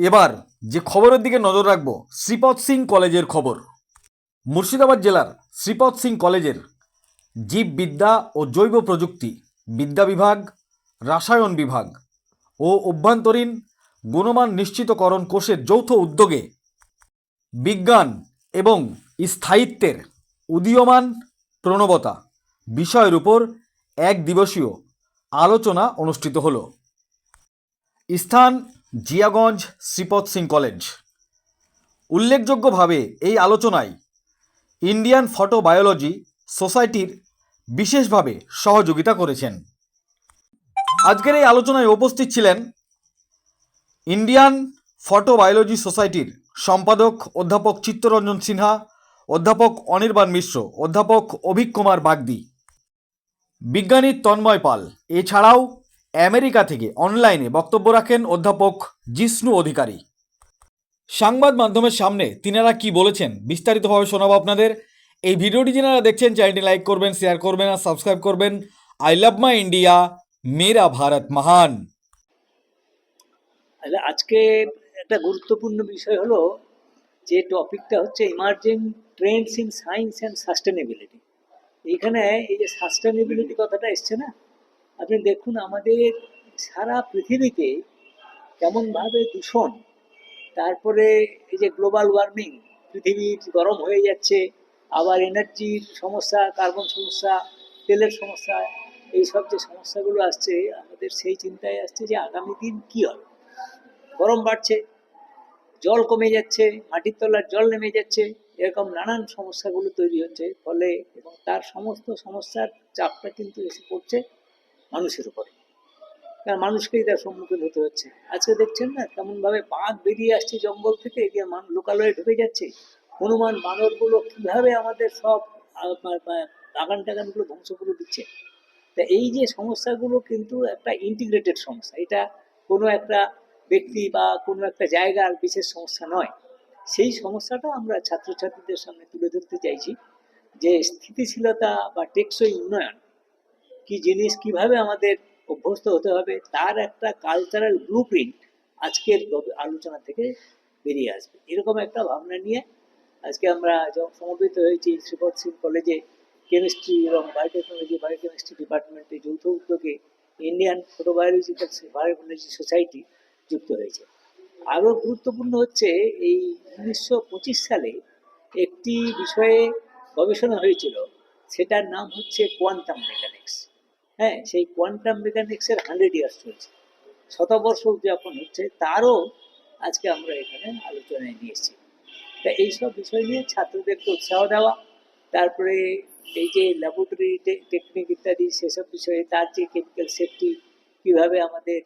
এবার যে খবরের দিকে নজর রাখব, শ্রীপদ সিং কলেজের খবর। মুর্শিদাবাদ জেলার শ্রীপদ সিং কলেজের জীববিদ্যা ও জৈব প্রযুক্তি, বিদ্যা বিভাগ, রাসায়ন বিভাগ ও অভ্যন্তরীণ গুণমান নিশ্চিতকরণ কোষের যৌথ উদ্যোগে বিজ্ঞান এবং স্থায়িত্বের উদীয়মান প্রণবতা বিষয়ের উপর এক দিবসীয় আলোচনা অনুষ্ঠিত হলো। স্থান জিয়াগঞ্জ শ্রীপদ সিং কলেজ। উল্লেখযোগ্যভাবে এই আলোচনায় ইন্ডিয়ান ফটোবায়োলজি সোসাইটির বিশেষভাবে সহযোগিতা করেছেন। আজকের এই আলোচনায় উপস্থিত ছিলেন ইন্ডিয়ান ফটোবায়োলজি সোসাইটির সম্পাদক অধ্যাপক চিত্তরঞ্জন সিনহা, অধ্যাপক অনির্বাণ মিশ্র, অধ্যাপক অভিক কুমার বাগদি, বিজ্ঞানী তন্ময় পাল। এছাড়াও আমেরিকা থেকে অনলাইনে বক্তব্য রাখেন অধ্যাপক জিষ্ণু অধিকারী। সংবাদ মাধ্যমের সামনে তিনারা কি বলেছেন বিস্তারিতভাবে শোনাবো আপনাদের। এই ভিডিওটি যারা দেখছেন, চ্যানেলটি লাইক করবেন, শেয়ার করবেন আর সাবস্ক্রাইব করবেন। আই লাভ মাই ইন্ডিয়া, মেরা ভারত মহান। তাহলে আজকে একটা গুরুত্বপূর্ণ বিষয় হলো যে টপিকটা হচ্ছে emerging trends in science and sustainability এইখানে এই যে সাস্টেনেবিলিটি কথাটা এসছে না? আপনি দেখুন, আমাদের সারা পৃথিবীতে কেমনভাবে দূষণ, তারপরে এই যে গ্লোবাল ওয়ার্মিং পৃথিবীর গরম হয়ে যাচ্ছে, আবার এনার্জির সমস্যা কার্বন সমস্যা, তেলের সমস্যা এই সব যে সমস্যাগুলো আসছে, আমাদের সেই চিন্তায় আসছে যে আগামী দিন কী হবে? গরম বাড়ছে, জল কমে যাচ্ছে, মাটির তলার জল নেমে যাচ্ছে, এরকম নানান সমস্যাগুলো তৈরি হচ্ছে, ফলে এবং তার সমস্ত সমস্যার চাপটা কিন্তু এসে পড়ছে। মানুষের উপরে। কারণ মানুষকেই তার সম্মুখীন হতে হচ্ছে। আজকে দেখছেন না কেমনভাবে বাঘ বেরিয়ে আসছে জঙ্গল থেকে লোকালয়ে ঢুকে যাচ্ছে। হনুমান, বানরগুলো কীভাবে আমাদের সব বাগান টাগানগুলো ধ্বংস করে দিচ্ছে? তা এই যে সমস্যাগুলো কিন্তু একটা ইন্টিগ্রেটেড সমস্যা। এটা কোনো একটা ব্যক্তি বা কোনো একটা জায়গার বিশেষ সমস্যা নয়। সেই সমস্যাটা আমরা ছাত্রছাত্রীদের সামনে তুলে ধরতে চাইছি যে স্থিতিশীলতা বা টেকসই উন্নয়ন কি জিনিস কীভাবে আমাদের অভ্যস্ত হতে হবে, তার একটা কালচারাল ব্লু প্রিন্ট আজকের আলোচনা থেকে বেরিয়ে আসবে। এরকম একটা ভাবনা নিয়ে আজকে আমরা যখন সমবেত হয়েছি শ্রীপদ সিং কলেজে কেমিস্ট্রি এবং বায়োটেকনোলজি বায়োকেমিস্ট্রি ডিপার্টমেন্টে যৌথ উদ্যোগে ইন্ডিয়ান ফটোবায়োলজিক্যাল বায়োলজি সোসাইটি যুক্ত হয়েছে। আরও গুরুত্বপূর্ণ হচ্ছে এই উনিশশো পঁচিশ সালে একটি বিষয়ে গবেষণা হয়েছিল, সেটার নাম হচ্ছে কোয়ান্টাম মেকানিক্স হ্যাঁ সেই কোয়ান্টাম মেকানিক্সের হান্ড্রেড ইয়ার্স চলছে। শতবর্ষ উদযাপন হচ্ছে, তারও আজকে আমরা এখানে আলোচনায় নিয়ে এসেছি। তা এইসব বিষয় নিয়ে ছাত্রদেরকে উৎসাহ দেওয়া, তারপরে এই যে ল্যাবরেটরি টেকনিক ইত্যাদি, সেসব বিষয়ে তার যে কেমিক্যাল সেফটি কীভাবে আমাদের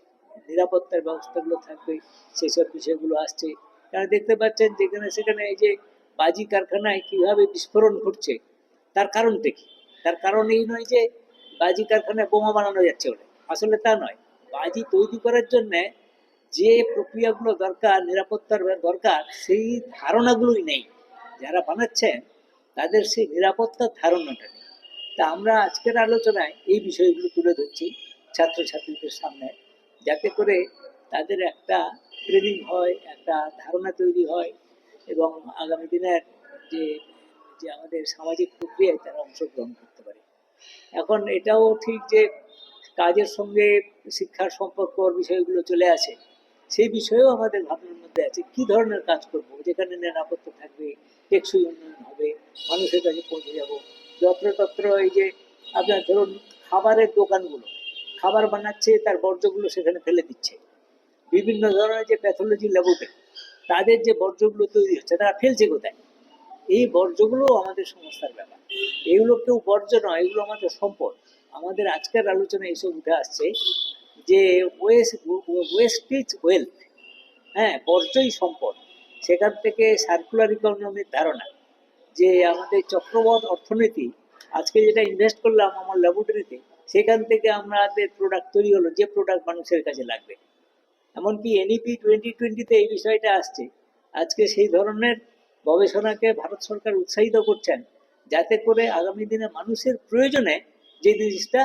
নিরাপত্তার ব্যবস্থাগুলো থাকবে, সেসব বিষয়গুলো আসছে। কারণ দেখতে পাচ্ছেন যেখানে সেখানে এই যে বাজি কারখানায় কীভাবে বিস্ফোরণ ঘটছে, তার কারণটা কি? তার কারণ এই নয় যে বাজি কারখানায় বোমা বানানো যাচ্ছে বলে। আসলে তা নয়। বাজি তৈরি করার জন্যে যে প্রক্রিয়াগুলো দরকার, নিরাপত্তার দরকার, সেই ধারণাগুলোই নেই। যারা বানাচ্ছেন, তাদের সেই নিরাপত্তার ধারণাটা নেই। তা আমরা আজকের আলোচনায় এই বিষয়গুলো তুলে ধরছি ছাত্রছাত্রীদের সামনে। যাতে করে তাদের একটা ট্রেনিং হয়, একটা ধারণা তৈরি হয় এবং আগামী দিনের যে যে আমাদের সামাজিক প্রক্রিয়ায় তারা অংশগ্রহণ করতে পারে। এখন এটাও ঠিক যে কাজের সঙ্গে শিক্ষার সম্পর্ক বিষয়গুলো চলে আসে, সেই বিষয়েও আমাদের ভাবনার মধ্যে আছে, কি ধরনের কাজ করব? যেখানে নিরাপত্তা থাকবে, টেকসই উন্নয়ন হবে, মানুষের কাছে পৌঁছে যাব। যত্রতত্র এই যে আপনার ধরুন খাবারের দোকানগুলো, খাবার বানাচ্ছে, তার বর্জ্যগুলো সেখানে ফেলে দিচ্ছে। বিভিন্ন ধরনের যে প্যাথোলজি ল্যাবরেটরি তাদের যে বর্জ্যগুলো তৈরি হচ্ছে, তারা ফেলছে কোথায়? এই বর্জ্যগুলো আমাদের সমস্যার ব্যাপার। এগুলো কেউ বর্জ্য নয়, এগুলো আমাদের সম্পদ। আমাদের আজকের আলোচনায় এইসব উঠে আসছে যে ওয়েস্ট ওয়েস্ট ইজ ওয়েলথ হ্যাঁ বর্জ্যই সম্পদ। সেখান থেকে সার্কুলার ইকোনমির ধারণা যে আমাদের চক্রবধ অর্থনীতি, আজকে যেটা ইনভেস্ট করলাম আমার ল্যাবরেটরিতে সেখান থেকে আমাদের প্রোডাক্ট তৈরি হলো, যে প্রোডাক্ট মানুষের কাছে লাগবে। এমনকি এনইপি টোয়েন্টি টোয়েন্টিতে এই বিষয়টা আসছে। আজকে সেই ধরনের গবেষণাকে ভারত সরকার উৎসাহিত করছেন যাতে করে আগামী দিনে মানুষের প্রয়োজনে যে জিনিসটা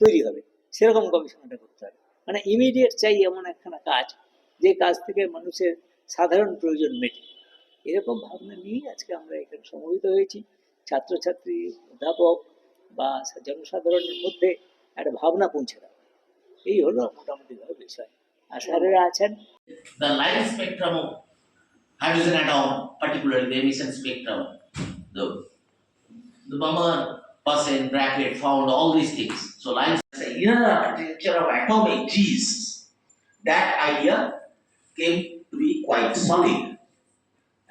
তৈরি হবে, সেরকম গবেষণাটা করতে হবে। মানে ইমিডিয়েট চাই এমন একখানা কাজ, যে কাজ থেকে মানুষের সাধারণ প্রয়োজন মেটে। এরকম ভাবনা নিয়েই আজকে আমরা এখানে সমবেত হয়েছি। ছাত্রছাত্রী, অধ্যাপক বা জনসাধারণের মধ্যে একটা ভাবনা পৌঁছে দেওয়া। এই হলো মোটামুটি বিষয়। আর স্যারেরা আছেন। Of hydrogen atom, particularly the emission spectrum, the the Bamar person bracket found all these things. So light the inner architecture of atomic G's, that idea came to be quite solid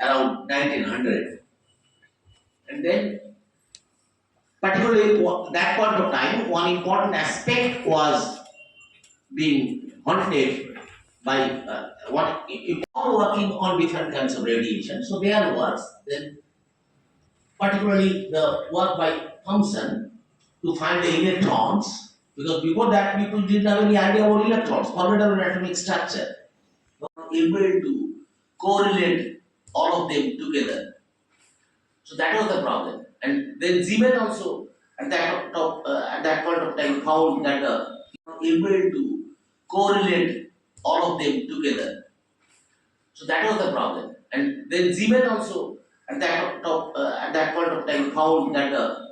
around 1900. And then particularly that point of time, one important aspect was being haunted by uh, what you are working on different kinds of radiation, so there was then particularly the work by Thomson to find the electrons, because before that people didn't have any idea about electrons, about atomic structure. Were able to correlate all of them together. So that was the problem. And then Zeeman also at that top, uh, at that point of time found that uh, able to correlate all of them together. So that was the problem. And then Zeeman also at that top, uh, at that point of time found that uh,